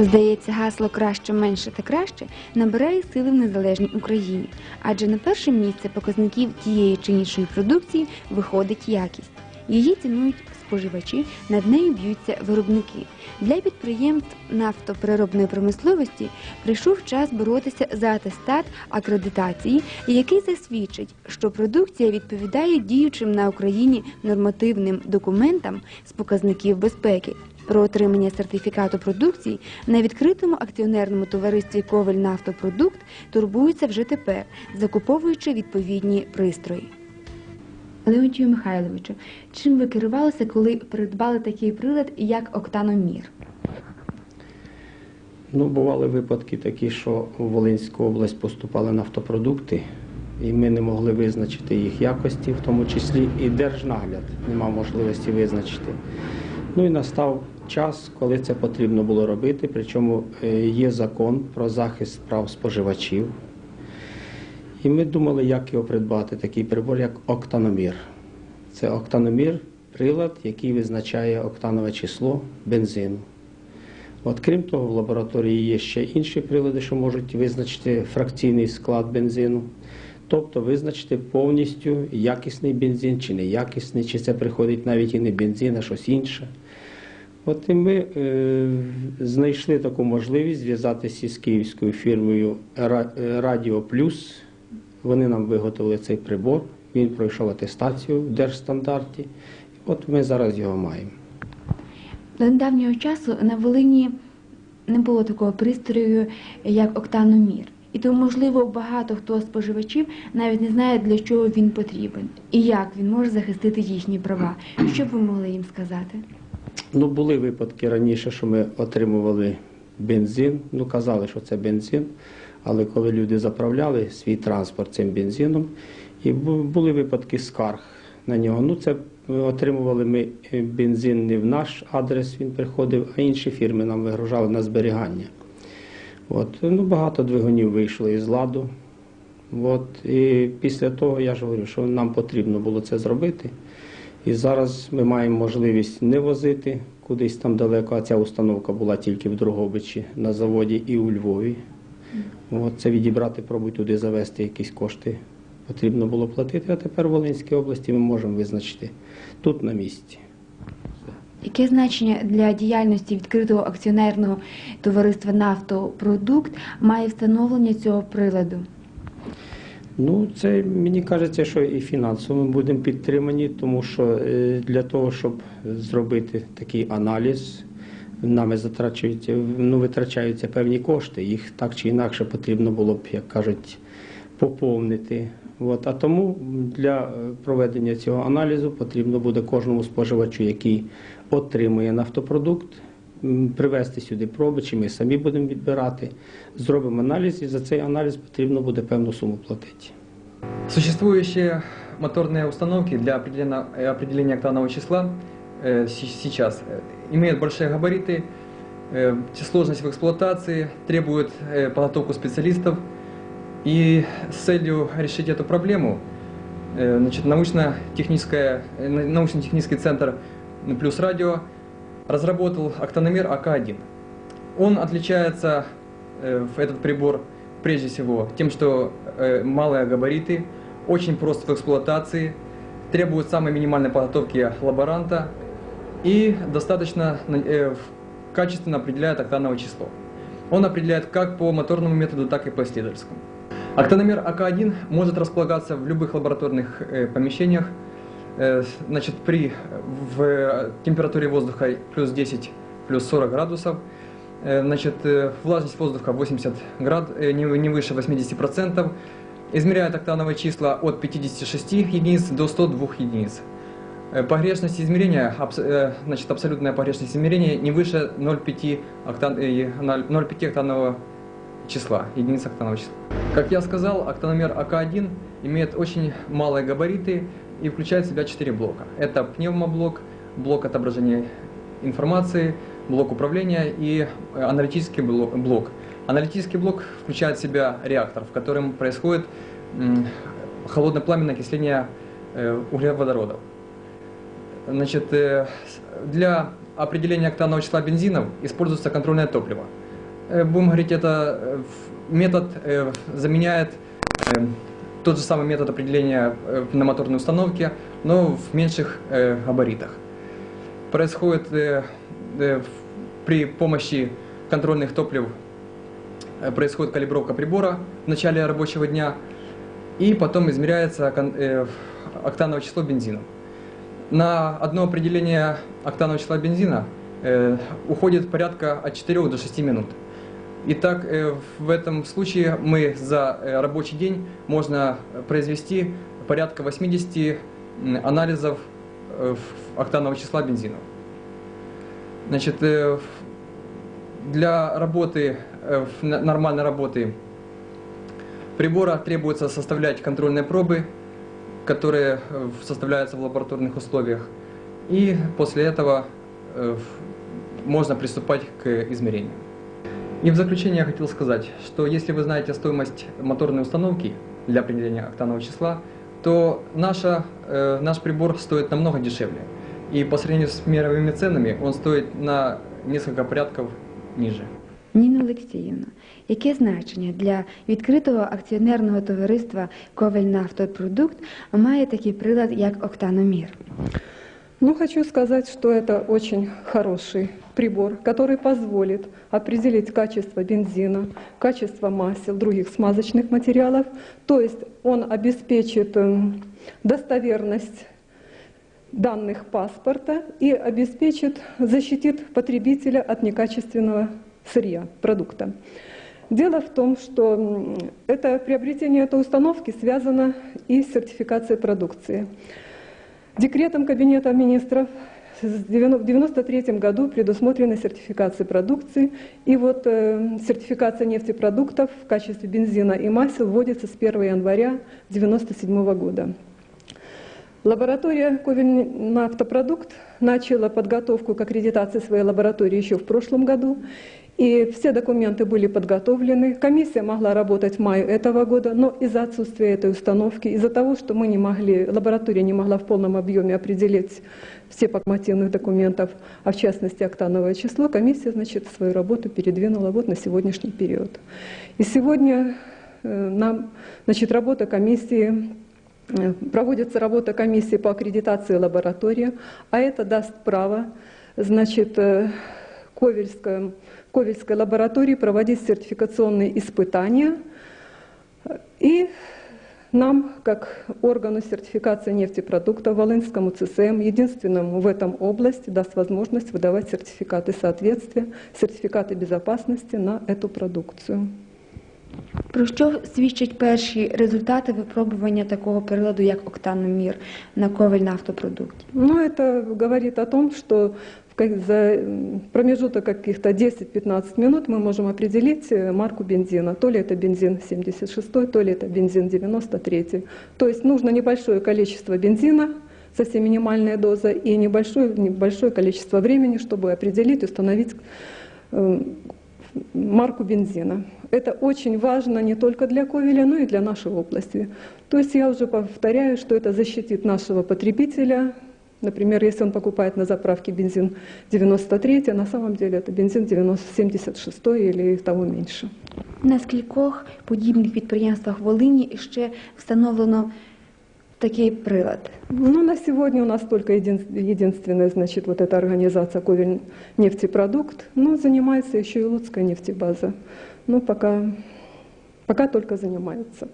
Здається, гасло краще, менше та краще набирає сили в незалежній Україні, адже на перше місце показників тієї чи іншої продукції виходить якість. Її цінують споживачі, над нею б'ються виробники. Для підприємств нафтопереробної промисловості прийшов час боротися за атестат акредитації, який засвідчить, що продукція відповідає діючим на Україні нормативним документам з показників безпеки. Про отримання сертифікату продукції на відкритому акціонерному товаристві Ковель Нафтопродукт турбуються вже тепер, закуповуючи відповідні пристрої. Леонтію Михайловичу, чим ви керувалися, коли придбали такий прилад, як октаномір? Ну, бували випадки такі, що в Волинську область поступали нафтопродукти, і ми не могли визначити їх якості, в тому числі і держнагляд не мав можливості визначити. Ну і настав час, коли це потрібно було робити. Причому е, є закон про захист прав споживачів. І ми думали, як його придбати, такий прибор, як октаномір. Це октаномір прилад, який визначає октанове число бензину. От, крім того, в лабораторії є ще інші прилади, що можуть визначити фракційний склад бензину, тобто визначити повністю якісний бензин чи неякісний, чи це приходить навіть і не бензин, а щось інше. От і ми е, знайшли таку можливість зв'язатися з київською фірмою е, Радіо Плюс. Вони нам виготовили цей прибор. Він пройшов атестацію в держстандарті. От ми зараз його маємо. До недавнього часу на Волині не було такого пристрою, як октаномір. І тому, можливо, багато хто з споживачів навіть не знає, для чого він потрібен і як він може захистити їхні права. Що б ви могли їм сказати? Ну, були випадки раніше, що ми отримували бензин, ну казали, що це бензин, але коли люди заправляли свій транспорт цим бензином, і були випадки скарг на нього. Ну, це е, отримували ми е, бензин не в наш адрес, він приходив, а інші фірми нам вигружали на зберігання. От, ну, багато двигунів вийшло із ладу. От, і після того я ж говорю, що нам потрібно було це зробити. І зараз ми маємо можливість не возити кудись там далеко, а ця установка була тільки в Дрогобичі на заводі і у Львові. От, це відібрати, пробуй туди завести якісь кошти. Потрібно було платити, а тепер в Волинській області ми можемо визначити тут на місці. Яке значення для діяльності відкритого акціонерного товариства «Нафтопродукт» має встановлення цього приладу? Ну, це мені кажеться, що і фінансово ми будемо підтримані, тому що е, для того, щоб зробити такий аналіз, нами затрачуються, ну, витрачаються певні кошти. Їх так чи інакше потрібно було б, як кажуть, поповнити. От. А тому для е, проведення цього аналізу потрібно буде кожному споживачу, який отримує нафтопродукт, привезти сюди проби, чи ми самі будемо відбирати, зробимо аналіз, і за цей аналіз потрібно буде певну суму платити. Существующие моторные установки для определения, э, определения октанового числа э, се- сейчас э, имеют большие габариты, э, сложность в эксплуатации, требуют э, подготовку специалистов. И с целью решить эту проблему э, значит, научно-техническая- э, на- научно-технический центр «Плюс радио» разработал октономер АК-1. Он отличается, э, этот прибор, прежде всего, тем, что э, малые габариты, очень прост в эксплуатации, требует самой минимальной подготовки лаборанта и достаточно э, качественно определяет октановое число. Он определяет как по моторному методу, так и по исследовательскому. Октономер АК-1 может располагаться в любых лабораторных э, помещениях, Значит, при в э, температуре воздуха плюс 10, плюс 40 градусов, э, значит, э, влажность воздуха 80 град, э, не, не выше 80%, измеряет октановые числа от 56 единиц до 102 единиц. Э, Погрешность измерения, э, значит, абсолютная погрешность измерения не выше 0,5 октан, э, 0,5 октанового числа, единиц октанового числа. Как я сказал, октономер АК-1 имеет очень малые габариты и включает в себя 4 блока. Это пневмоблок, блок отображения информации, блок управления и э, аналитический бло- блок. Аналитический блок включает в себя реактор, в котором происходит м, холодно-пламенное окисление э, углеводородов. Значит, э, для определения октанового числа бензинов используется контрольное топливо. будем говорить, это метод заменяет э, тот же самый метод определения э, на моторной установке, но в меньших э, габаритах. Происходит э, при помощи контрольных топлив происходит калибровка прибора в начале рабочего дня, и потом измеряется октановое число бензина. На одно определение октанового числа бензина уходит порядка от 4 до 6 минут. Итак, э, в этом случае мы за э, рабочий день можно произвести порядка 80 м, анализов э, октанового числа бензина. Значит, для работы, нормальной работы прибора требуется составлять контрольные пробы, которые составляются в лабораторных условиях. И после этого можно приступать к измерению. И в заключение я хотел сказать, что если вы знаете стоимость моторной установки для определения октанового числа, то наша, э, наш прибор стоит намного дешевле. И по сравнению с мировыми ценами он стоит на несколько порядков ниже. Ніна Олексіївна, яке значення для відкритого акціонерного товариства Ковель «Нафтопродукт» має такий прилад, як октаномір? Ну, хочу сказать, что это очень хороший прибор, который позволит определить качество бензина, качество масел, других смазочных материалов. То есть он обеспечит эм, достоверность данных паспорта и обеспечит, защитит потребителя от некачественного сырья, продукта. Дело в том, что м, это приобретение этой установки связано и с сертификацией продукции. Декретом Кабинета министров в 1993 году предусмотрена сертификация продукции. И вот э, сертификация нефтепродуктов в качестве бензина и масел вводится с 1 января 1997 года. Лаборатория Ковель «Нафтопродукт» начала подготовку к аккредитации своей лаборатории еще в прошлом году. И все документы были подготовлены. Комиссия могла работать в мае этого года, но из-за отсутствия этой установки, из-за того, что мы не могли, лаборатория не могла в полном объеме определить все пак нормативных документов, а в частности октановое число, комиссия, значит, свою работу передвинула вот на сегодняшний период. И сегодня э, нам, значит, работа комиссии Э, Проводится работа комиссии по аккредитации лаборатории, а это даст право значит, э, Ковельской, Ковельской лаборатории проводить сертификационные испытания. И нам, как органу сертификации нефтепродуктов, Волынскому ЦСМ, единственному в этом области, даст возможность выдавать сертификаты соответствия, сертификаты безопасности на эту продукцию. Про що свідчать перші результати випробування такого приладу, як октаномір на Ковель «Нафтопродукті»? Ну, это говорит о том, что в ка- за промежуток каких-то 10-15 минут мы можем определить э, марку бензина. То ли это бензин 76, то ли это бензин 93. То есть нужно небольшое количество бензина, совсем минимальная доза, и небольшое, небольшое количество времени, чтобы определить, установить э, марку бензина. Это очень важно не только для Ковеля, но и для нашей области. То есть я уже повторяю, что это защитит нашего потребителя. Например, если он покупает на заправке бензин 93, а на самом деле это бензин 90, 76 или того меньше. На скількох подібних підприємствах Волині ще встановлено такий прилад? Ну, на сегодня у нас только един- единственная, значит, вот эта организация Ковель нефтепродукт, но занимается еще и Луцкая нефтебаза. Но пока, пока только занимается.